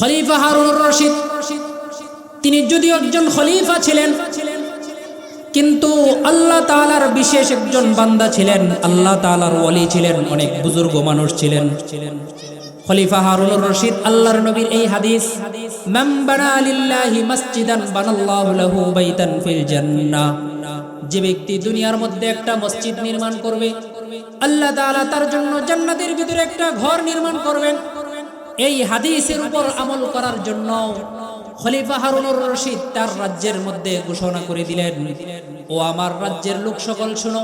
খলিফা হারুন রশিদ। তিনি যদিও একজন খলিফা ছিলেন, কিন্তু আল্লাহ তালার বিশেষ একজন বান্দা ছিলেন। আল্লাহ তালার ওলি ছিলেন, অনেক বুজুর্গ মানুষ ছিলেন। খলিফা হারুন রশিদ, আল্লাহর নবীর এই হাদিস যে ব্যক্তি দুনিয়ার মধ্যে একটা মসজিদ নির্মাণ করবে, আল্লাহ তার জন্য জান্নাতের ভিতরে একটা ঘর নির্মাণ করবেন। এই হাদিসের উপর আমল করার জন্য খলিফা হারুনুর রশিদ তার রাজ্যের মধ্যে ঘোষণা করে দিলেন, ও আমার রাজ্যের লোক সকল, শুনো,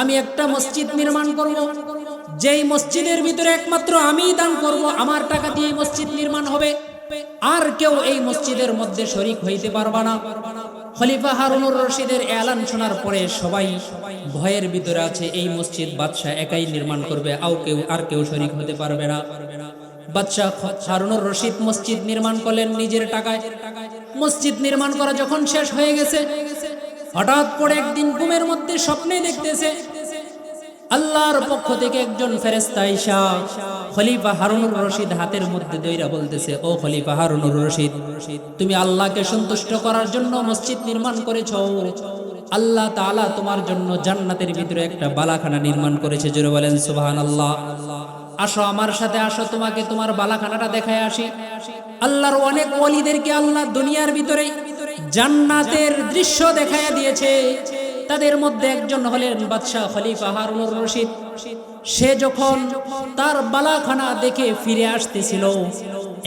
আমি একটা মসজিদ নির্মাণ করব। যেই মসজিদের ভিতরে একমাত্র আমিই দান করব, আমার টাকা দিয়ে মসজিদ নির্মাণ হবে। আর কেউ এই মসজিদের মধ্যে শরিক হইতে পারবা না। খলিফা হারুনুর রশিদের এলান শোনার পরে সবাই ভয়ের ভিতরে আছে, এই মসজিদ বাদশাহ একাই নির্মাণ করবে আও কেউ, আর কেউ শরিক হতে পারবে না। বাদশাহ হারুনুর রশিদ মসজিদ নির্মাণ করলেন নিজের টাকায়। মসজিদ নির্মাণ করা যখন শেষ হয়ে গেছে, হঠাৎ করে একদিন ঘুমের মধ্যে স্বপ্নে দেখতেছে, আল্লাহর পক্ষ থেকে একজন ফেরেস্তা ইসা খলিফা হারুনুর রশিদ হাতের মধ্যে দইরা বলতেছে, ও খলিফা হারুনুর রশিদ, তুমি আল্লাহকে সন্তুষ্ট করার জন্য মসজিদ নির্মাণ করেছ। আল্লাহ তাআলা তোমার জন্য জান্নাতের ভিতরে একটা বালাখানা নির্মাণ করেছে। জোরে বলেন সুবহানাল্লাহ। আসো আমার সাথে আসো, তোমাকে তোমার বালাখানাটা দেখায় আসি। আল্লাহর অনেক ওলিদেরকে আল্লাহ দুনিয়ার ভিতরে জান্নাতের দৃশ্য দেখায় দিয়েছে। তাদের মধ্যে একজন হলেন বাদশাহ খলিফা হারুনুর রশিদ। সে যখন তার বালাখানা দেখে ফিরে আসতেছিল,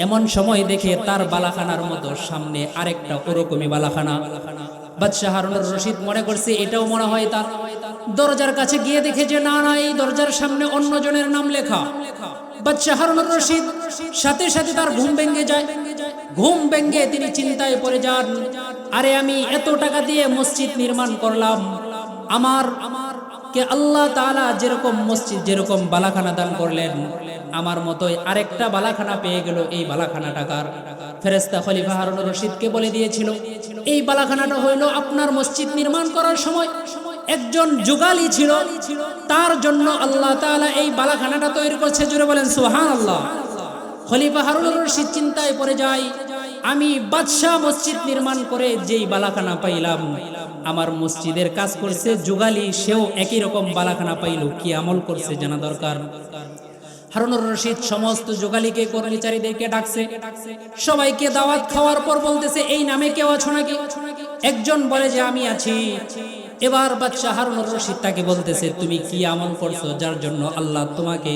এমন সময় দেখে তার বালাখানার মতো সামনে আরেকটা ওরকমই বালাখানা। বাদশাহ হারুনুর রশিদ মনে করছে এটাও মনে হয় তার দরজার কাছে গিয়ে দেখে যে না না, এই দরজার সামনে অন্যজনের নাম লেখা। বাদশাহ হারুনুর রশিদ সাথে সাথে তার ঘুম ভেঙে যায়। ঘুম ভেঙে তিনি চিন্তায় পড়ে যান। আরে আমি এত টাকা দিয়ে মসজিদ নির্মাণ করলাম। আমার আমার কে আল্লাহ তাআলা যেরকম মসজিদ, যেরকম বালাখানা দান করলেন, আমার মতোই আরেকটা বালাখানা পেয়ে গেল এই বালাখানা টাকার। ফেরেস্তা খলিফা হারুনুর রশিদকে বলে দিয়েছিল, এই বালাখানাটা হইল আপনার মসজিদ নির্মাণ করার সময়। একজন যুগালি ছিল, তার জন্য আল্লাহ তাআলা এই বালাখানাটা তৈরি করছে জুড়ে বলেন, সুবহানাল্লাহ। খলিফা হারুনুর রশিদ চিন্তায় পড়ে যায়, আমি বাদশাহ মসজিদ নির্মাণ করে যেই বালাখানা পাইলাম, আমার মসজিদের কাজ করছে যুগালি, সেও একই রকম বালাখানা পাইল, কি আমল করছে জানা দরকার? হারুনুর রশিদ সমস্ত যোগালীকে, কর্মচারীদেরকে ডাকছে, সবাইকে দাওয়াত খাওয়ার পর বলতেছে, এই নামে কেউ আছো নাকি? একজন বলে যে, আমি আছি। এবার বাচ্চা হারুনুর রশিদ তাকে বলতেছে, তুমি কি আমল করছ যার জন্য আল্লাহ তোমাকে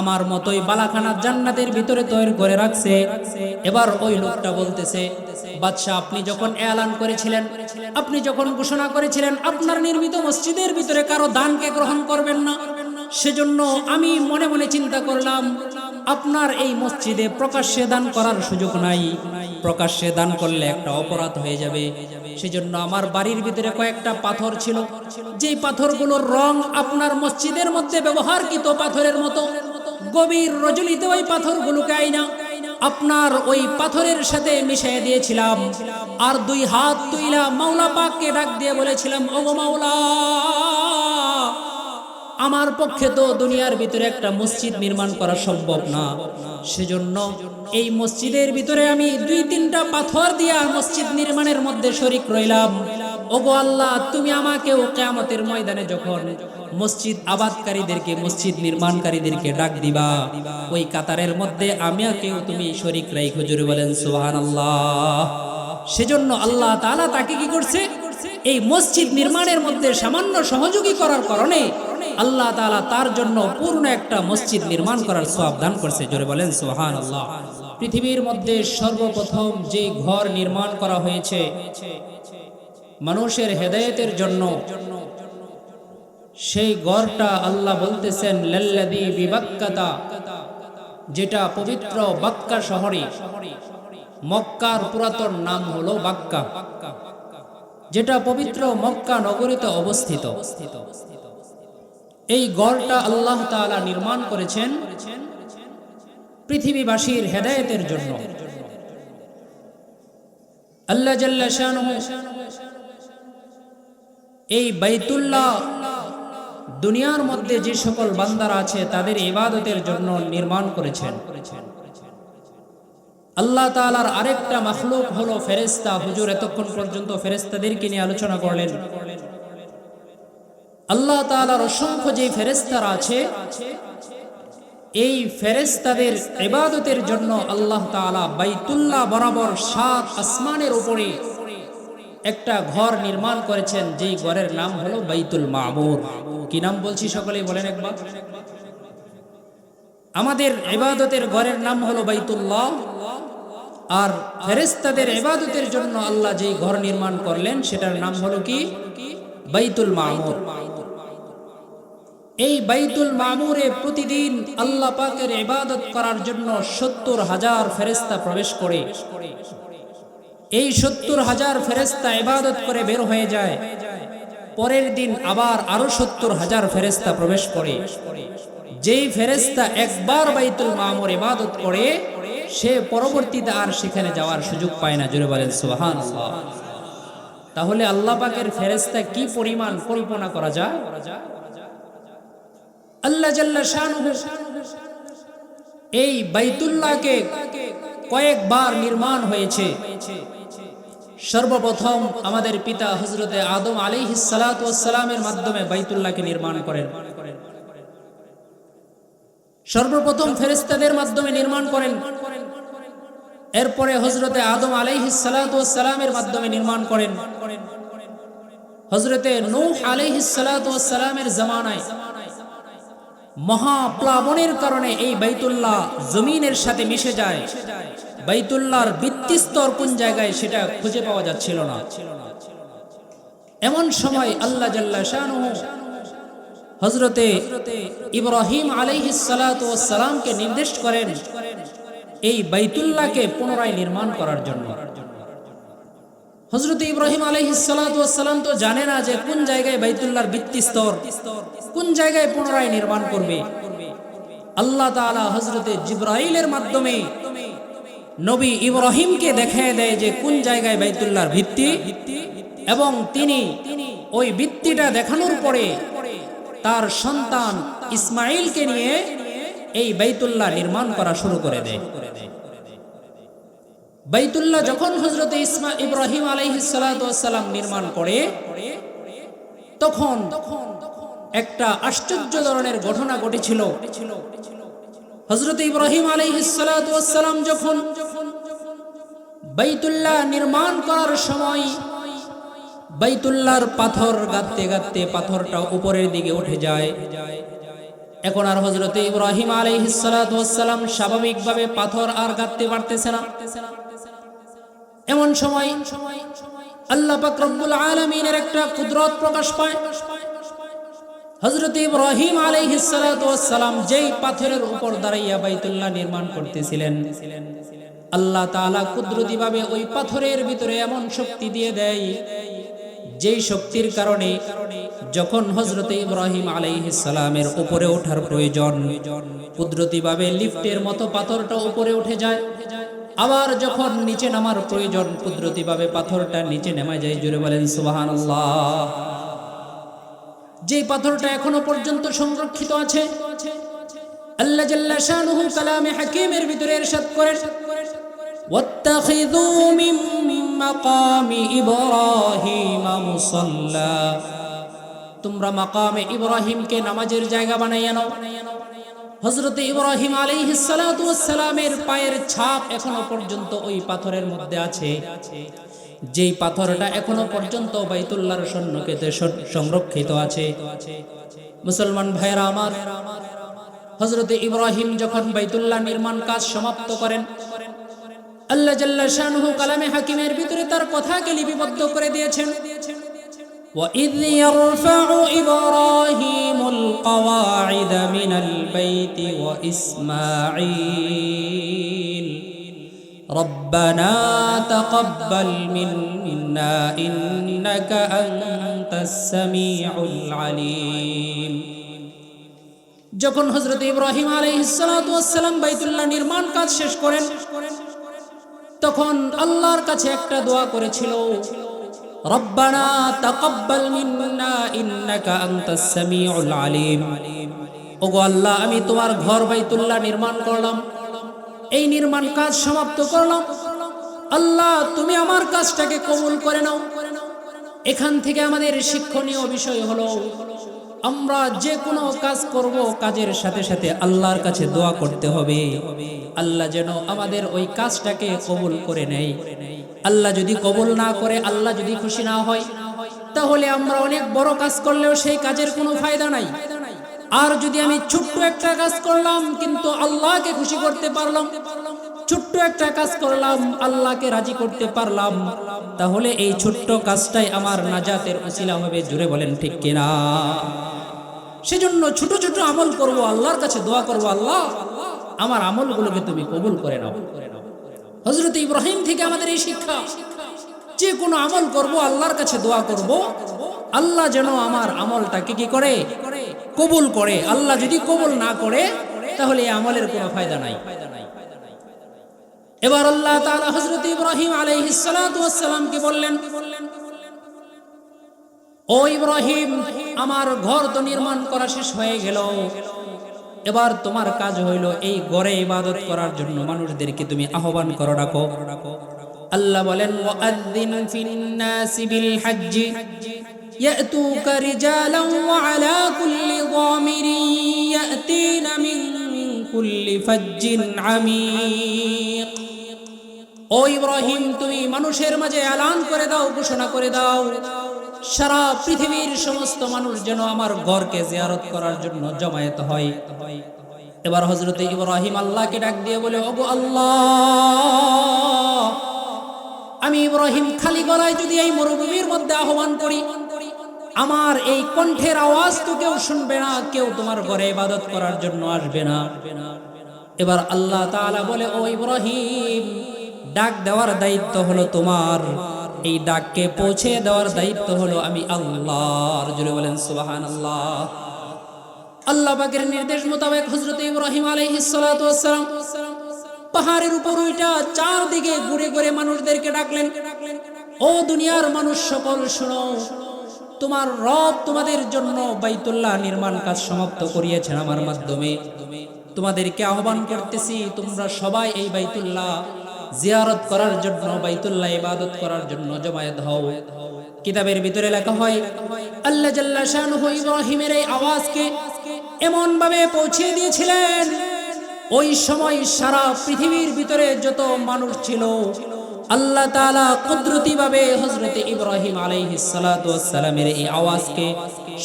আমার মতোই বালাখানা জান্নাতের ভিতরে তৈরি করে রাখছে? এবার ওই লোকটা বলতেছে, বাদশাহ, আপনি যখন এলান করেছিলেন, আপনি যখন ঘোষণা করেছিলেন আপনার নির্মিত মসজিদের ভিতরে কারও দানকে গ্রহণ করবেন না, সেজন্য আমি মনে মনে চিন্তা করলাম, আপনার এই মসজিদে প্রকাশ্যে দান করার সুযোগ নাই। প্রকাশ্যে দান করলে একটা অপরাধ হয়ে যাবে। সেজন্য আমার বাড়ির ভিতরে কয়েকটা পাথর ছিল। যেই পাথরগুলোর রং আপনার মসজিদের মধ্যে ব্যবহারকৃত পাথরের মতো। গভীর রজনীতে ওই পাথরগুলোকে আইনা আপনার ওই পাথরের সাথে মিশিয়ে দিয়েছিলাম। আর দুই হাত তুইলা মাওলা পাককে ডাক দিয়ে বলেছিলাম ও মাওলা! আমার পক্ষে তো দুনিয়ার ভিতরে একটা মসজিদ নির্মাণ করা সম্ভব না। সেজন্য এই মসজিদের ভিতরে আমি দুই তিনটা পাথর দিয়া মসজিদ নির্মাণের মধ্যে শরিক রইলাম। ওগো আল্লাহ, তুমি আমাকেও কেয়ামতের ময়দানে যখন মসজিদ আবাদকারীদেরকে, মসজিদ নির্মাণকারীদেরকে ডাক দিবা, ওই কাতারের মধ্যে আমি আমিয়াকেও তুমি শরিক রাই খুজুরে বলেন সুহান আল্লাহ সেজন্য আল্লাহ তাআলা তাকে কি করছে? এই মসজিদ নির্মাণের মধ্যে সামান্য সহযোগী করার কারণে আল্লাহ তাআলা তার জন্য পূর্ণ একটা মসজিদ নির্মাণ করার সওয়াব দান করছে। জোরে বলেন সুবহান আল্লাহ পৃথিবীর মধ্যে সর্বপ্রথম যে ঘর নির্মাণ করা হয়েছে, মানুষের হেদায়েতের জন্য, সেই ঘরটা আল্লাহ বলতেছেন লাল্লাদি বিবাক্কাতা যেটা পবিত্র বাক্কা শহরে, মক্কার পুরাতন নাম হলো বাক্কা, যেটা পবিত্র মক্কা নগরীতে অবস্থিত। এই গড়টা আল্লাহ তাআলা নির্মাণ করেছেন পৃথিবীবাসীর হেদায়েতের জন্য। আল্লাহ এই বাইতুল্লাহ দুনিয়ার মধ্যে যে সকল বান্দারা আছে তাদের ইবাদতের জন্য নির্মাণ করেছেন। আল্লাহ তাআলার আরেকটা মাখলুক হলো ফেরেস্তা হুজুর এতক্ষণ পর্যন্ত ফেরেস্তাদেরকে নিয়ে আলোচনা করলেন। আল্লাহ তাআলার অসংখ্য যে ফেরেস্তারা আছে, এই ফেরেস্তাদের ইবাদতের জন্য আল্লাহ তাআলা বাইতুল্লাহ বরাবর সাত আসমানের উপরে একটা ঘর নির্মাণ করেছেন, যেই ঘরের নাম হলো বাইতুল মামুর। কি নাম বলছি সকলেই বলেন একবার। আমাদের ইবাদতের ঘরের নাম হলো বাইতুল্লাহ, আর ফেরেস্তাদের ইবাদতের জন্য আল্লাহ যেই ঘর নির্মাণ করলেন, সেটার নাম হলো কি? বাইতুল মামুর। এই বাইতুল মামুরে প্রতিদিন আল্লাহ পাকের ইবাদত করার জন্য সত্তর হাজার ফেরেস্তা প্রবেশ করে। এই সত্তর হাজার ফেরেস্তা ইবাদত করে বের হয়ে যায়। পরের দিন আবার আরও সত্তর হাজার ফেরেস্তা প্রবেশ করে। যেই ফেরেস্তা একবার বাইতুল মামুর ইবাদত করে, সে পরবর্তীতে আর সেখানে যাওয়ার সুযোগ পায় না। জুড়ে বলেন সুবহান তাহলে আল্লাহ পাকের ফেরেস্তা কি পরিমাণ কল্পনা করা যায়? আল্লাহ জাল্লা শানুহু। এই বাইতুল্লাহকে কয়েকবার নির্মাণ হয়েছে। সর্বপ্রথম আমাদের পিতা হজরতে আদম আলাইহিস সালামের মাধ্যমে বাইতুল্লাহকে নির্মাণ করেন। সর্বপ্রথম ফেরেস্তাদের মাধ্যমে নির্মাণ করেন। এরপরে হজরতে আদম আলাইহিস সালামের মাধ্যমে নির্মাণ করেন। হজরতে নূহ আলাইহিস সালামের জামানায় মহাপ্লাবনের কারণে এই বাইতুল্লাহ জমিনের সাথে মিশে যায়। বাইতুল্লাহর ভিত্তিস্তর কোন জায়গায় সেটা খুঁজে পাওয়া যাচ্ছিল না। এমন সময় আল্লাহ জাল্লা হজরতে ইব্রাহিম আলাইহিসালামকে নির্দেশ করেন এই বাইতুল্লাহকে পুনরায় নির্মাণ করার জন্য। হজরত ইব্রাহিম আলাইহিসালাম তো জানে না যে কোন জায়গায় বাইতুল্লাহর ভিত্তি স্তর, কোন জায়গায় পুনরায় নির্মাণ করবে। আল্লাহ তাআলা হজরতে জিব্রাইলের মাধ্যমে নবী ইব্রাহিমকে দেখায় দেয় যে কোন জায়গায় বাইতুল্লাহর ভিত্তি এবং তিনি ওই ভিত্তিটা দেখানোর পরে তার সন্তান ইসমাইলকে নিয়ে এই বাইতুল্লাহ নির্মাণ করা শুরু করে দেয়। বাইতুল্লাহ যখন হজরত ইসমা ইব্রাহিম আলাইহিসালাম নির্মাণ করে, তখন একটা আশ্চর্য ধরনের ঘটনা ঘটেছিল। হজরত ইব্রাহিম আলাইহিসালাম যখন বাইতুল্লাহ নির্মাণ করার সময় বাইতুল্লাহর পাথর গাঁততে গাঁততে পাথরটা উপরের দিকে উঠে যায়। এখন আর হজরত ইব্রাহিম আলাইহিসালাম স্বাভাবিকভাবে পাথর আর গাঁততে পারতেছে না। এমন সময় আল্লাহ রব্বুল আলামিনের একটা কুদরত প্রকাশ পায়। হযরত ইব্রাহিম যেই পাথরের উপর দাঁড়াইয়া বাইতুল্লাহ নির্মাণ করতেছিলেন, আল্লাহ তাআলা কুদরতিভাবে ওই পাথরের ভিতরে এমন শক্তি দিয়ে দেয়, যেই শক্তির কারণে যখন হজরত ইব্রাহিম আলাইহিস সালামের উপরে ওঠার প্রয়োজন, কুদরতিভাবে লিফটের মতো পাথরটা উপরে উঠে যায়। আবার যখন নিচে নামার প্রয়োজন কুদরতিভাবে পাথরটা নিচে নেমা যায় জুড়ে বলেন সুবাহান যে পাথরটা এখনো পর্যন্ত সংরক্ষিত আছে আল্লাহ জাল্লা শানুহু কালামে হাকিমের ভিতরে ইরশাদ করেন واتخذوا من مقام إبراهيم مصلى তোমরা মাকামে ইব্রাহিমকে নামাজের জায়গা বানাইয়া নাও হজরত ইব্রাহিম আলাইহিসালামের পায়ের ছাপ এখনও পর্যন্ত ওই পাথরের মধ্যে আছে। যেই পাথরটা এখনও পর্যন্ত বাইতুল্লাহর সন্ন্যকেতে সংরক্ষিত আছে। মুসলমান ভাইরা আমার হজরত ইব্রাহিম যখন বাইতুল্লাহ নির্মাণ কাজ সমাপ্ত করেন, আল্লাহ জাল্লা শাহনুহু কালামে হাকিমের ভিতরে তার কথাকে লিপিবদ্ধ করে দিয়েছেন। وإذ يرفع إبراهيم القواعد من البيت وإسماعيل ربنا تقبل منا إنك أنت السميع العليم যখন হজরত ইব্রাহিম আলাইহিসসালাম বাইতুল্লাহ নির্মাণ কাজ শেষ করেন তখন আল্লাহর কাছে একটা দোয়া করেছিল রব্বানা তাকাব্বাল মিন্না ইন্নাকা আনতাস সামিউল আলিম। ওগো আল্লাহ, আমি তোমার ঘর বাইতুল্লাহ নির্মাণ করলাম। এই নির্মাণ কাজ সমাপ্ত করলাম। আল্লাহ, তুমি আমার কাজটাকে কবুল করে নাও। এখান থেকে আমাদের শিক্ষণীয় বিষয় হলো, আমরা যে কোনো কাজ করব কাজের সাথে সাথে আল্লাহর কাছে দোয়া করতে হবে। আল্লাহ যেন আমাদের ওই কাজটাকে কবুল করে নেয়। আল্লাহ যদি কবুল না করে, আল্লাহ যদি খুশি না হয়, তাহলে আমরা অনেক বড় কাজ করলেও সেই কাজের কোনো ফায়দা নাই। আর যদি আমি ছোট্ট একটা কাজ করলাম, কিন্তু আল্লাহকে খুশি করতে পারলাম, ছোট্ট একটা কাজ করলাম, আল্লাহকে রাজি করতে পারলাম, তাহলে এই ছোট্ট কাজটাই আমার নাজাতের উসিলা হবে জুড়ে বলেন ঠিক কিনা? সেজন্য ছোট ছোট আমল করব, আল্লাহর কাছে দোয়া করব, আল্লাহ, আমার আমলগুলোকে তুমি কবুল করে নাও। হজরত ইব্রাহিম থেকে আমাদের এই শিক্ষা, যে কোনো আমল করব, আল্লাহর কাছে দোয়া করব, আল্লাহ যেন আমার আমলটাকে কি করে? কবুল করে। আল্লাহ যদি কবুল না করে, তাহলে এই আমলের কোনো ফায়দা নাই। এবার আল্লাহ তাআলা হযরত ইব্রাহিম আলাইহিস সালাতু ওয়াস সালামকে বললেন, ও ইব্রাহিম, আমার ঘর তো নির্মাণ করা শেষ হয়ে গেল। এবার তোমার কাজ হইল এই গড়ে ইবাদত করার জন্য মানুষদেরকে তুমি আহ্বান করো ডাকো আল্লাহ বলেন ওয়াআযিন ফিন-নাসি বিল হজ্জি يأتوك رجالا وعلى كل ضامر يأتين من كل فج عميق ও ইব্রাহিম তুমি মানুষের মাঝে এলান করে দাও ঘোষণা করে দাও সারা পৃথিবীর সমস্ত মানুষ যেন আমার ঘরকে জিয়ারত করার জন্য জমায়েত হয়। এবার হজরত ইব্রাহিম আল্লাহকে ডাক দিয়ে বলে, ওগো আল্লাহ, আমি ইব্রাহিম খালি গলায় যদি এই মরুভূমির মধ্যে আহ্বান করি, আমার এই কণ্ঠের আওয়াজ তো কেউ শুনবে না, কেউ তোমার ঘরে ইবাদত করার জন্য আসবে না। এবার আল্লাহ তাআলা বলে, ও ইব্রাহিম, ডাক দেওয়ার দায়িত্ব হলো তোমার। এই ডাককে পৌঁছে দেওয়ার দায়িত্ব হলো আমি আল্লাহর। জুড়ে বলেন সুবাহান আল্লাহ আল্লাহ পাকের নির্দেশ মোতাবেক হজরত ইব্রাহিম আলাইহিস সালাতু পাহাড়ের উপর ওইটা চারদিকে ঘুরে ঘুরে মানুষদেরকে ডাকলেন, ও দুনিয়ার মানুষ সকল শোনো, তোমার রব তোমাদের জন্য বাইতুল্লাহ নির্মাণ কাজ সমাপ্ত করিয়েছেন আমার মাধ্যমে। তোমাদেরকে আহ্বান করতেছি, তোমরা সবাই এই বাইতুল্লাহ জিয়ারত করার জন্য, বাইতুল্লাহ ইবাদত করার জন্য জমায়েত হও। কিতাবের ভিতরে লেখা হয়, আল্লাহ জাল্লা শানুহু ইব্রাহিমের এই আওয়াজকে এমন ভাবে পৌঁছে দিয়েছিলেন, ওই সময় সারা পৃথিবীর ভিতরে যত মানুষ ছিল, আল্লাহ তাআলা কুদরতিভাবে হযরত ইব্রাহিম আলাইহিস সালাতু সালামের এই আওয়াজকে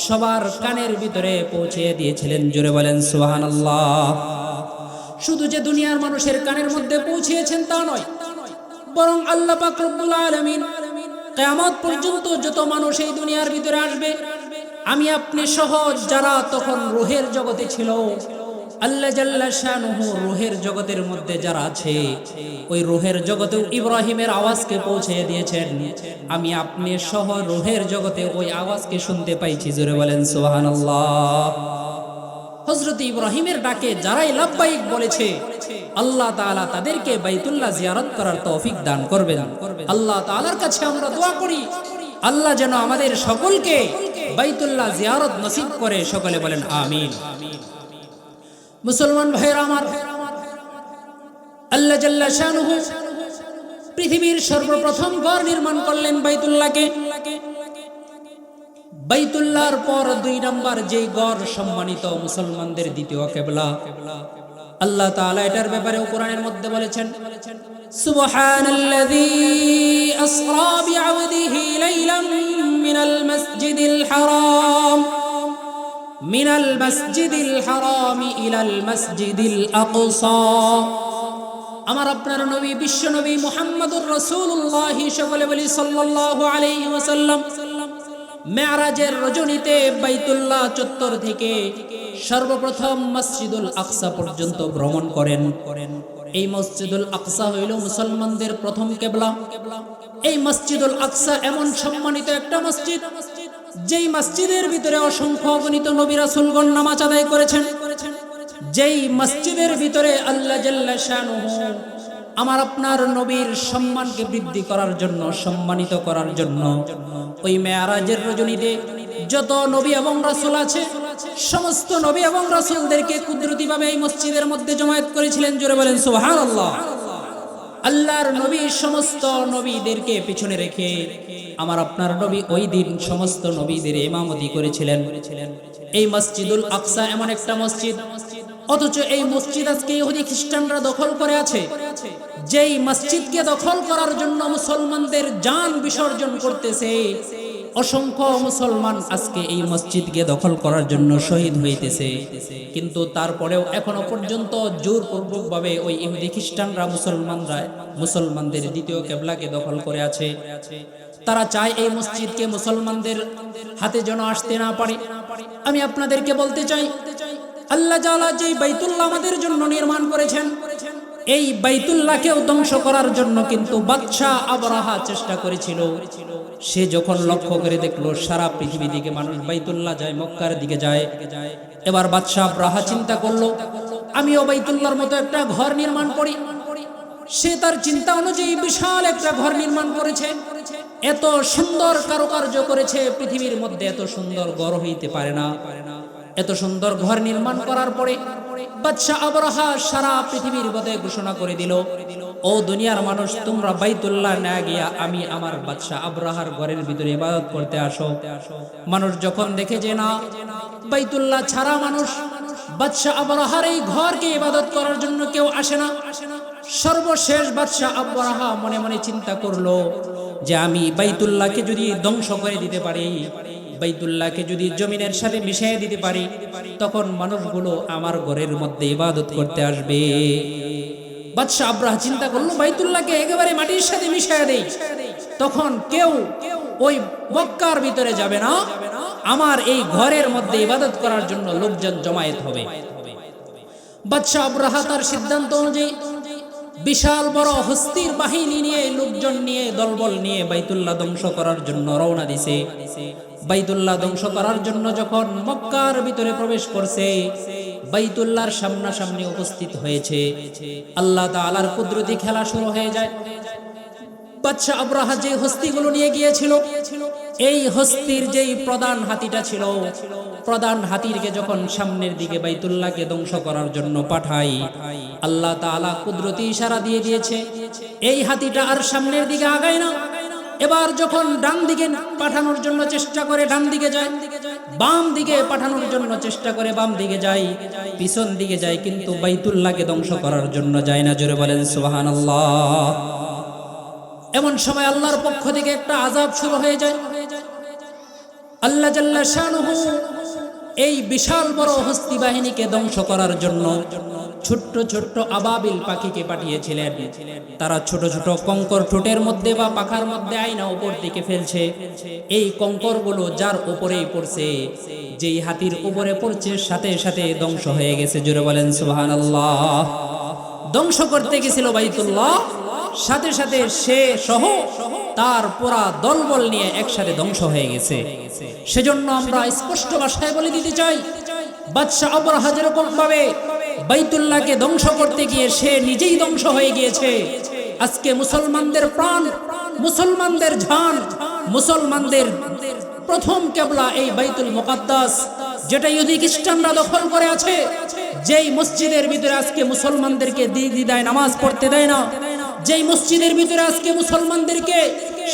সবার কানের ভিতরে পৌঁছে দিয়েছিলেন। জোরে বলেন, সুবহানাল্লাহ। শুধু যে দুনিয়ার মানুষের কানের মধ্যে পৌঁছিয়েছেন তা নয়, বরং আল্লাহ পাক রব্বুল আলামিন কিয়ামত পর্যন্ত যত মানুষ এই দুনিয়ার ভিতরে আসবে, আমি আপনি সহ যারা তখন রোহের জগতে ছিল, আল্লাহ জাল্লা রুহের জগতের মধ্যে যারা আছে, ওই রোহের জগতেও ইব্রাহিমের আওয়াজকে পৌঁছে দিয়েছেন। আমি আপনি সহ রোহের জগতে ওই আওয়াজকে শুনতে পাইছি, জোরে বলেন সুবহানাল্লাহ। হজরত ইব্রাহিমের ডাকে যারাই লাভবাহিক বলেছে, আল্লাহ তাআলা তাদেরকে বাইতুল্লাহ জিয়ারত করার তৌফিক দান করবেন। আল্লাহ তাআলার কাছে আমরা দোয়া করি, আল্লাহ যেন আমাদের সকলকে বাইতুল্লাহ জিয়ারত নসিব করে, সকলে বলেন আমিন। মুসলমান ভাইরা আমার, আল্লাহ জাল্লা শানুহু পৃথিবীর সর্বপ্রথম ঘর নির্মাণ করলেন বাইতুল্লাহকে। বাইতুল্লাহর পর দুই নম্বর যেই গড় সম্মানিত মুসলমানদের দ্বিতীয় কেবলা। আল্লাহ তাআলা এটার ব্যাপারে কোরআনের মধ্যে বলেছেন, সুবহানাল্লাযী আসরা বিআবদিহি লাইলাম মিনাল মাসজিদিল হারাম। মিনাল মাসজিদিল হারাম ইলাল মাসজিদিল আকসা। আমার আপনার নবী, বিশ্ব নবী মুহাম্মদুর রাসূলুল্লাহ সাল্লাল্লাহু আলাইহি ওয়াসাল্লাম মেয়ারাজের রজনীতে বাইতুল্লাহ চত্বর থেকে সর্বপ্রথম মসজিদুল আকসা পর্যন্ত ভ্রমণ করেন। এই মসজিদুল আকসা হইল মুসলমানদের প্রথম কেবলা। এই মসজিদুল আকসা এমন সম্মানিত একটা মসজিদ, যেই মসজিদের ভিতরে অসংখ্য গণিত নবী রাসূলগণ নামাজ আদায় করেছেন। যেই মসজিদের ভিতরে আল্লাহ জাল্লা আমার আপনার নবীর সম্মানকে বৃদ্ধি করার জন্য, সম্মানিত করার জন্য। ওই মেয়ারাজের রজনীতে যত নবী এবং রাসুল আছে, সমস্ত নবী এবং রাসূলদেরকে কুদরতিভাবে এই মসজিদের মধ্যে জমায়েত করেছিলেন। জোরে বলেন, সুবহানাল্লাহ। আল্লাহর নবী সমস্ত নবীদেরকে পিছনে রেখে আমার আপনার নবী ওই দিন সমস্ত নবীদের ইমামতি করেছিলেন। এই মসজিদুল আকসা এমন একটা মসজিদ অথচ এই মসজিদ আজকে ইহুদি খ্রিস্টানরা দখল করে আছে। যেই মসজিদকে দখল করার জন্য মুসলমানদের জান বিসর্জন করতেছে, অসংখ্য মুসলমান আজকে এই মসজিদকে দখল করার জন্য শহীদ হইতেছে। কিন্তু তারপরেও এখনও পর্যন্ত জোরপূর্বকভাবে ওই ইহুদি খ্রিস্টানরা মুসলমানরা মুসলমানদের দ্বিতীয় কেবলাকে দখল করে আছে। তারা চায় এই মসজিদকে মুসলমানদের হাতে যেন আসতে না পারে। আমি আপনাদেরকে বলতে চাই আল্লাহ জালা যে বাইতুল্লাহ আমাদের জন্য নির্মাণ করেছেন, এই বাইতুল্লাহকেও ধ্বংস করার জন্য কিন্তু বাদশাহ আবরাহা চেষ্টা করেছিল। সে যখন লক্ষ্য করে দেখল, সারা পৃথিবী দিকে মানুষ বাইতুল্লাহ যায়, মক্কার দিকে যায়। এবার বাদশাহ আবরাহা চিন্তা করল, আমিও বাইতুল্লাহর মতো একটা ঘর নির্মাণ করি। সে তার চিন্তা অনুযায়ী বিশাল একটা ঘর নির্মাণ করেছে। এত সুন্দর কারুকার্য করেছে, পৃথিবীর মধ্যে এত সুন্দর ঘর হইতে পারে না পারে না। এত সুন্দর ঘর নির্মাণ করার পরে বাদশাহ আবরাহা সারা পৃথিবীর মধ্যে ঘোষণা করে দিল, ও দুনিয়ার মানুষ, তোমরা বাইতুল্লাহ না গিয়া আমি আমার বাদশাহ আবরাহার ঘরের ভিতরে ইবাদত করতে আসো। মানুষ যখন দেখে যে না, বাইতুল্লাহ ছাড়া মানুষ, বাদশাহ আবরাহার এই ঘরকে ইবাদত করার জন্য কেউ আসে না। সর্বশেষ বাদশাহ আবরাহা মনে মনে চিন্তা করল যে আমি বাইতুল্লাহকে যদি ধ্বংস করে দিতে পারি বাইতুল্লাহকে যদি জমিনের সাথে মিশিয়ে দিতে পারি, তখন মানুষগুলো আমার ঘরের মধ্যে ইবাদত করতে আসবে। বাদশাহ আব্রাহ চিন্তা করল, বাইতুল্লাহকে একেবারে মাটির সাথে মিশিয়ে দেই। তখন কেউ ওই মক্কার ভিতরে যাবে না। আমার এই ঘরের মধ্যে ইবাদত করার জন্য লোকজন জমায়েত হবে। বাদশাহ আব্রাহা তার সিদ্ধান্ত অনুযায়ী বিশাল বড় হস্তির বাহিনী নিয়ে, লোকজন নিয়ে, দলবল নিয়ে বাইতুল্লাহ ধ্বংস করার জন্য রওনা দিছে। বাইতুল্লাহ ধ্বংস করার জন্য যখন মক্কার ভিতরে প্রবেশ করছে, বাইতুল্লাহর সামনাসামনি উপস্থিত হয়েছে। আল্লাহ তাআলার কুদরতি খেলা শুরু হয়ে যায়। বাদশাহ আব্রাহা যে হস্তিগুলো নিয়ে গিয়েছিল, এই হস্তির যেই প্রধান হাতিটা ছিল, প্রধান হাতিরকে যখন সামনের দিকে বাইতুল্লাহকে ধ্বংস করার জন্য পাঠাই আল্লাহ কুদরতি ইশারা দিয়ে দিয়েছে। এই হাতিটা আর সামনের দিকে আগায় না। এবার যখন ডান দিকে পাঠানোর জন্য চেষ্টা করে ডান দিকে যায় বাম দিকে পাঠানোর জন্য চেষ্টা করে বাম দিকে যায় পিছন দিকে যায়, কিন্তু বাইতুল্লাহকে ধ্বংস করার জন্য যায় না। জোরে বলেন, সুবহানাল্লাহ। এমন সময় আল্লাহর পক্ষ থেকে একটা আজাব শুরু হয়ে যায়। আল্লাহ জাল্লা শানুহু এই বিশাল বড় হস্তি বাহিনীকে ধ্বংস করার জন্য ছোট্ট ছোট্ট আবাবিল পাখিকে পাঠিয়েছিলেন। তারা ছোট ছোট কঙ্কর ঠোঁটের মধ্যে বা পাখার মধ্যে আয়না উপর দিকে ফেলছে। এই কঙ্করগুলো যার উপরেই পড়ছে, যেই হাতির উপরে পড়ছে, সাথে সাথে ধ্বংস হয়ে গেছে। জোরে বলেন, সুবহানাল্লাহ। ধ্বংস করতে গেছিল বাইতুল্লাহ। সাথে সাথে সে সহ তার পুরা দলবল নিয়ে একসাথে ধ্বংস হয়ে গেছে। সেজন্য আমরা স্পষ্ট ভাষায় বলে দিতে চাই, বাদশাহ আবরাহা যেরকম ভাবে বাইতুল্লাহকে ধ্বংস করতে গিয়ে সে নিজেই ধ্বংস হয়ে গিয়েছে। আজকে মুসলমানদের প্রাণ, মুসলমানদের ঝান, মুসলমানদের প্রথম কেবলা এই বাইতুল মুকাদ্দাস যেটা ইহুদি খ্রিস্টানরা দখল করে আছে। যেই মসজিদের ভিতরে আজকে মুসলমানদেরকে দিদি দেয় নামাজ পড়তে দেয় না। যেই মসজিদের ভিতরে আজকে মুসলমানদেরকে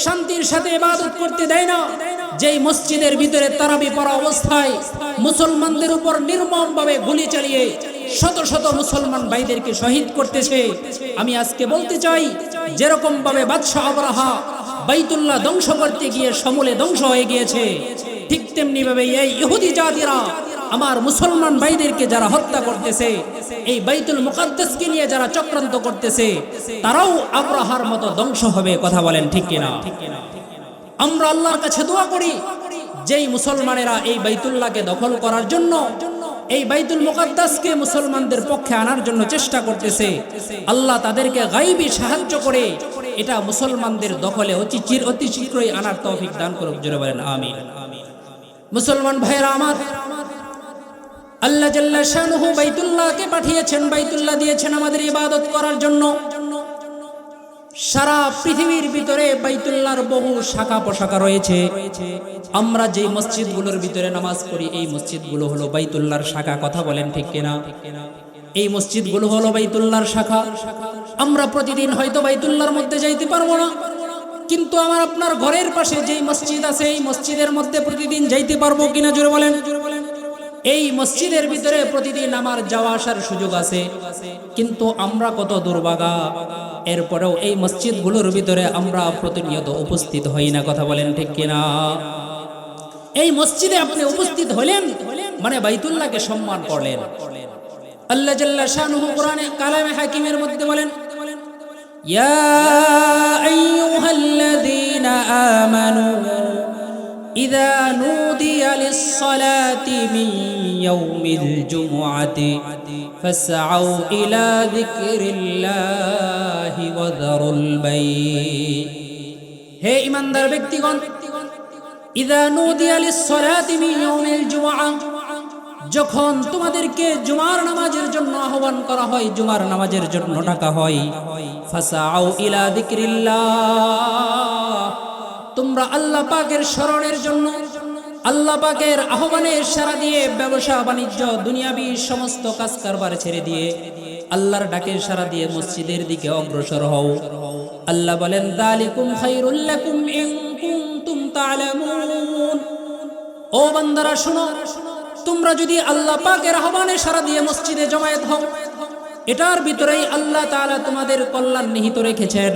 শান্তির সাথে ইবাদত করতে দেয় না। যেই মসজিদের ভিতরে তারাবি পড়া অবস্থায় মুসলমানদের উপর নির্মম ভাবে গুলি চালিয়ে শত শত মুসলমান ভাইদেরকে শহীদ করতেছে। আমি আজকে বলতে চাই যেরকম ভাবে বাদশাহ আবরাহা বাইতুল্লাহ ধ্বংস করতে গিয়ে সমূলে ধ্বংস হয়ে গিয়েছে, ঠিক তেমনি ভাবে এই ইহুদি জাতিরা আমার মুসলমান ভাইদেরকে যারা হত্যা করতেছে, এই বাইতুল মুকাদ্দাসকে নিয়ে যারা চক্রান্ত করতেছে, তারাও আব্রাহার মতো ধ্বংস হবে কথা বলেন ঠিক কিনা? আমরা আল্লাহর কাছে দোয়া করি, যেই মুসলমানেরা এই বাইতুল্লাহকে দখল করার জন্য এই বাইতুল মুকাদ্দাসকে মুসলমানদের পক্ষে আনার জন্য চেষ্টা করতেছে। আল্লাহ তাদেরকে গাইবি সাহায্য করে। এটা মুসলমানদের দখলে অতি চির, অতি শীঘ্রই আনার তৌফিক দান করুক, জোরে বলেন, আমিন। মুসলমান ভাইরা আমার, আল্লাহ জাল্লা শাহু বাইতুল্লাহকে পাঠিয়েছেন, বাইতুল্লাহ দিয়েছেন আমাদের ইবাদত করার জন্য। সারা পৃথিবীর ভিতরে বাইতুল্লাহর বহু শাখা পোশাখা রয়েছে। আমরা যেই মসজিদগুলোর ভিতরে নামাজ পড়ি, এই মসজিদগুলো হলো বাইতুল্লাহর শাখা। কথা বলেন ঠিক কিনা? এই মসজিদগুলো হলো বাইতুল্লাহর শাখা। আমরা প্রতিদিন হয়তো বাইতুল্লাহর মধ্যে যাইতে পারব না। কিন্তু আমার আপনার ঘরের পাশে যেই মসজিদ আছে, এই মসজিদের মধ্যে প্রতিদিন যাইতে পারব কিনা জোরে বলেন? এই মসজিদের ভিতরে প্রতিদিন আমার যাওয়া আসার সুযোগ আছে। কিন্তু আমরা কত দুর্ভাগা। এরপরেও এই মসজিদগুলোর ভিতরে আমরা প্রতিনিয়ত উপস্থিত হই না, কথা বলেন ঠিক কিনা? এই মসজিদে আপনি উপস্থিত হলেন মানে বাইতুল্লাহকে সম্মান করলেন। আল্লাহ জাল্লা শাহনুহু কোরআনে কালামে হাকিমের মধ্যে বলেন, ইয়া আইয়ুহাল্লাযীনা আমানু ইযা নুদিয়া লিস-সালাতি মিন ইয়াউমিল الجمعة فاسعوا إلى ذكر الله وذروا البيع হে ইমানদার ব্যক্তিগণ ইদা নুদিয়া লিস-সালাতি মিন ইয়াউমিল জুমআ যখন তোমাদেরকে জুমার নামাজের জন্য আহ্বান করা হয় জুমার নামাজের জন্য ডাকা হয় ফাসাউ ইলা যিকরিল্লাহ তোমরা আল্লাহ পাকের স্মরণের জন্য আল্লাহ পাকের আহ্বানের সারা দিয়ে ব্যবসা বাণিজ্য, দুনিয়াবি সমস্ত কাজ কারবার ছেড়ে দিয়ে আল্লাহর ডাকের সারা দিয়ে মসজিদের দিকে অগ্রসর হও। আল্লাহ বলেন, দালিকুম খাইরুল লাকুম ইন কুনতুম তা'লামুন ও বান্দারা, শোনো, তোমরা যদি আল্লাহ পাকের আহ্বানে সারা দিয়ে মসজিদে জমায়েত হও, এটার ভিতরেই আল্লাহ তাআলা তোমাদের কল্যাণ নিহিত রেখেছেন।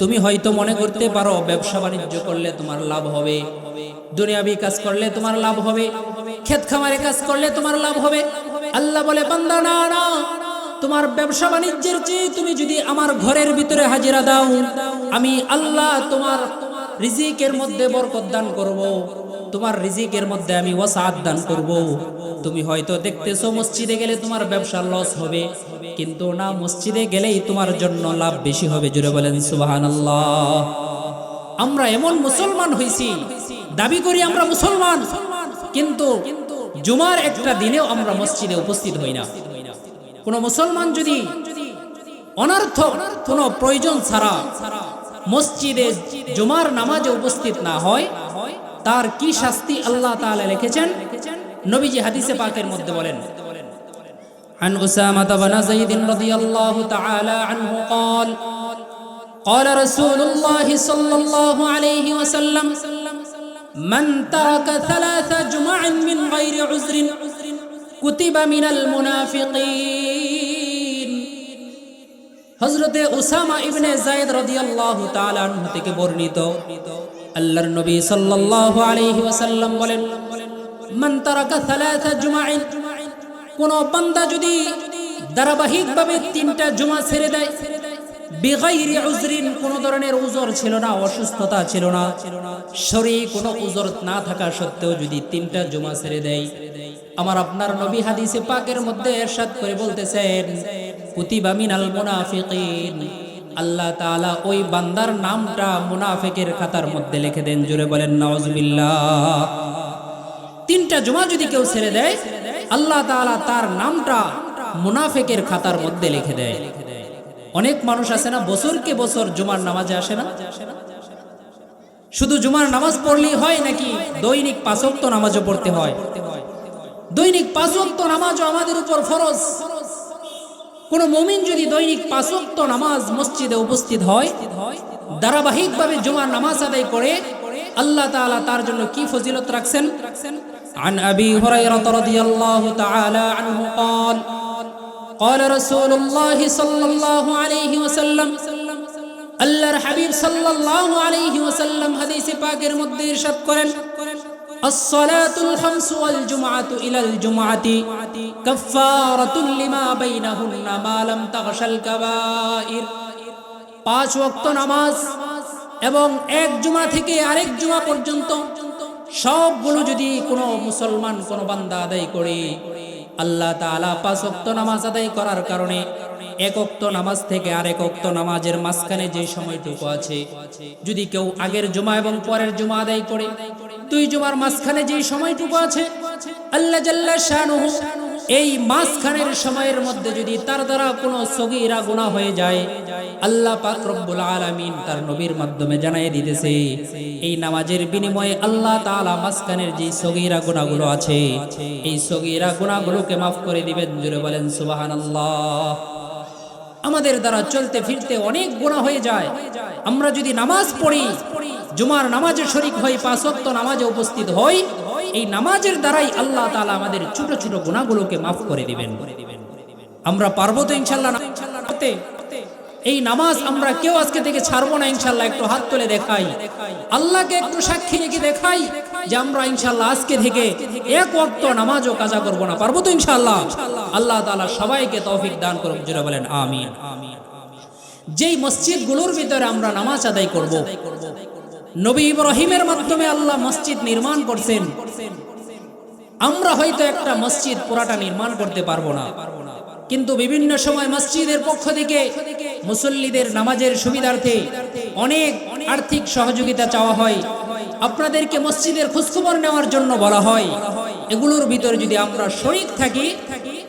তুমি হয়তো মনে করতে পারো, ব্যবসা বাণিজ্য করলে তোমার লাভ হবে। দুনিয়াবি কাজ করলে তোমার লাভ হবে, ক্ষেত খামারে কাজ করলে তোমার লাভ হবে। আল্লাহ বলে, বান্দা, না না, তোমার ব্যবসা বাণিজ্যের চেয়ে তুমি যদি আমার ঘরের ভিতরে হাজিরা দাও, আমি আল্লাহ তোমার রিজিকের মধ্যে বরকত দান করব। তোমার রিজিকের মধ্যে আমি ওয়াসাত দান করব। তুমি হয়তো দেখতেছো, মসজিদে গেলে তোমার ব্যবসা লস হবে, কিন্তু না, মসজিদে গেলেই তোমার জন্য লাভ বেশি হবে। জুড়ে বলেন, সুবহানাল্লাহ। আমরা এমন মুসলমান হইছি দাবি করি আমরা মুসলমান কিন্তু জুমার একটা দিনেও আমরা মসজিদে উপস্থিত হই না কোন মুসলমান যদি অনর্থ কোনো প্রয়োজন ছাড়া মসজিদে জুমার নামাজে উপস্থিত না হয় তার কি শাস্তি আল্লাহ তাআলা লিখেছেন নবীজি হাদিসে পাকের মধ্যে বলেন عن أسامة بن زيد رضي الله تعالى عنه قال قال رسول الله صلى الله عليه وسلم من ترك ثلاث جمع من غير عذر كتب من المنافقين হজরতে উসামা ইবনে জায়েদ রাদিয়াল্লাহু তাআলা আনহু থেকে বর্ণিত আল্লাহর নবী সাল্লাল্লাহু আলাইহি ওয়াসাল্লাম বলেন মান তারাকা সালাসা জুমাইন কোন বান্দা যদি ধারাবাহিকভাবে তিনটা জুমা ছেড়ে দেয় বেগাইরি উজরিন কোন ধরনের উজর ছিল না, অসুস্থতা ছিল না। কোনো উজর না থাকা সত্ত্বেও যদি তিনটা জুমা ছেড়ে দেয়, আমার আপনার নবী হাদিসে পাকের মধ্যে এরশাদ করে বলতেছেন, কুতিবা মিনাল মুনাফিকিন। আল্লাহ তাআলা ওই বান্দার নামটা মুনাফিকের খাতার মধ্যে লিখে দেন জুড়ে বলেন, নাউজুবিল্লাহ। তিনটা জুমা যদি কেউ ছেড়ে দেয়, আল্লাহ তাআলা তার নামটা মুনাফিকের খাতার মধ্যে লিখে দেয়। অনেক মানুষ আছে না বছরকে বছর জুমার নামাজে আসে না শুধু জুমার নামাজ পড়লেই হয় নাকি দৈনিক পাঁচক্ত নামাজও পড়তে হয় দৈনিক পাঁচক্ত নামাজও আমাদের উপর ফরজ কোন মমিন যদি দৈনিক পাঁচক্ত নামাজ মসজিদে উপস্থিত হয় ধারাবাহিকভাবে জুমার নামাজ আদায় করে আল্লাহ তাআলা তার জন্য কি ফজিলত রাখছেন عن أبي هريرة رضي الله تعالى عنه قال قال رسول الله صلى الله عليه وسلم আল্লাহর হাবিব সাল্লাল্লাহু আলাইহি ওয়াসাল্লাম হাদিসে পাকের মধ্যে ইরশাদ করেন الصلاة الخمس والجمعة إلى الجمعة كفارة لما بينهن ما لم تغش الكبائر পাঁচ ওয়াক্ত নামাজ এবং এক জুমা থেকে আরেক জুমা পর্যন্ত সবগুলো যদি কোনো মুসলমান কোনো বান্দা আদায় করে আল্লাহ তালা পাঁচ অক্ত নামাজ আদায় করার কারণে এক অক্ত নামাজ থেকে আরেক অক্ত নামাজের মাঝখানে যে সময়টুকু আছে, যদি কেউ আগের জুমা এবং পরের জুমা আদায় করে, দুই জুমার মাঝখানে যে সময়টুকু আছে, আল্লাহ জাল্লা শানুহু এই মাঝখানের সময়ের মধ্যে যদি তার দ্বারা কোনো সগীরা গুণা হয়ে যায়, আল্লাহ পাক রব্বুল আলামিন তার নবীর মাধ্যমে জানাই দিতেছে, এই নামাজের বিনিময়ে আল্লাহ তাআলা মাঝখানের যে সগীরা গুণাগুলো আছে, এই সগীরা গুণাগুলোকে মাফ করে দিবেন জুড়ে বলেন সুবহানাল্লাহ। আমাদের দ্বারা চলতে ফিরতে অনেক গুণা হয়ে যায়। আমরা যদি নামাজ পড়ি, জুমার নামাজে শরিক হই, পাঁচ নামাজে উপস্থিত হই এই নামাজের দ্বারাই আল্লাহ তাআলা আমাদের ছোট ছোট গুণাগুলোকে মাফ করে দিবেন। আমরা পারব তো ইনশাল্লাহ এই নামাজ আমরা কেউ আজকে থেকে ছাড়বো না ইনশাল্লাহ একটু হাত তুলে দেখাই। আল্লাহকে একটু সাক্ষী রেখে দেখাই যে আমরা ইনশাল্লাহ আজকে থেকে এক ওয়াক্ত নামাজও কাজা করব না, পারব তো ইনশাল্লাহ আল্লাহ তালা সবাইকে তৌফিক দান করুক জুড়ে বলেন, আমিন। যেই মসজিদগুলোর ভিতরে আমরা নামাজ আদায় করব নবী ইব্রাহিমের মাধ্যমে আল্লাহ মসজিদ নির্মাণ করছেন। আমরা হয়তো একটা মসজিদ পুরাটা নির্মাণ করতে পারব না। কিন্তু বিভিন্ন সময় মসজিদের পক্ষ থেকে মুসল্লিদের নামাজের সুবিধার্থে অনেক আর্থিক সহযোগিতা চাওয়া হয়। আপনাদেরকে মসজিদের খোঁজখবর নেওয়ার জন্য বলা হয়। এগুলোর ভিতরে যদি আমরা শরিক থাকি,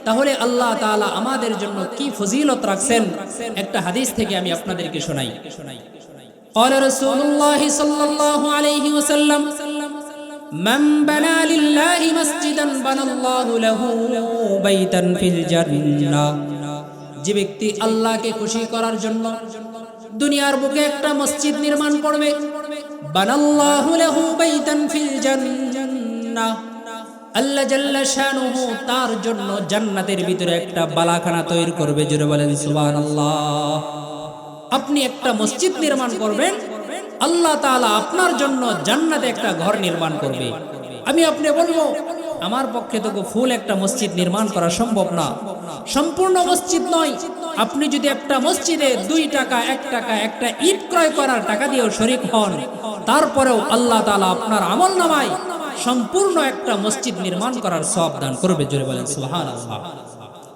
তাহলে আল্লাহ তাআলা আমাদের জন্য কি ফজিলত রাখছেন, একটা হাদিস থেকে আমি আপনাদেরকে শোনাই। قال رسول الله صلى الله عليه وسلم من بنى لله مسجدا بنى الله له بيتا في الجنة যে ব্যক্তি আল্লাহকে খুশি করার জন্য দুনিয়ার বুকে একটা মসজিদ নির্মাণ করবে বানাল্লাহু লাহু বাইতান ফিল জান্নাহ আল্লাহ জাল্লা শানুহু তার জন্য জান্নাতের ভিতরে একটা বালাখানা তৈরি করবে জোরে বলেন সুবহানাল্লাহ আপনি একটা মসজিদ নির্মাণ করবেন, আল্লাহ তাআলা আপনার জন্য জান্নাতে একটা ঘর নির্মাণ করবে। আমি আপনি বলব, আমার পক্ষে তো ফুল একটা মসজিদ নির্মাণ করা সম্ভব না। সম্পূর্ণ মসজিদ নয়, আপনি যদি একটা মসজিদে দুই টাকা, এক টাকা, একটা ইট ক্রয় করার টাকা দিয়েও শরিক হন, তারপরেও আল্লাহ তাআলা আপনার আমল নামায় সম্পূর্ণ একটা মসজিদ নির্মাণ করার সব দান করবে, জোরে বলেন, সুবহানাল্লাহ।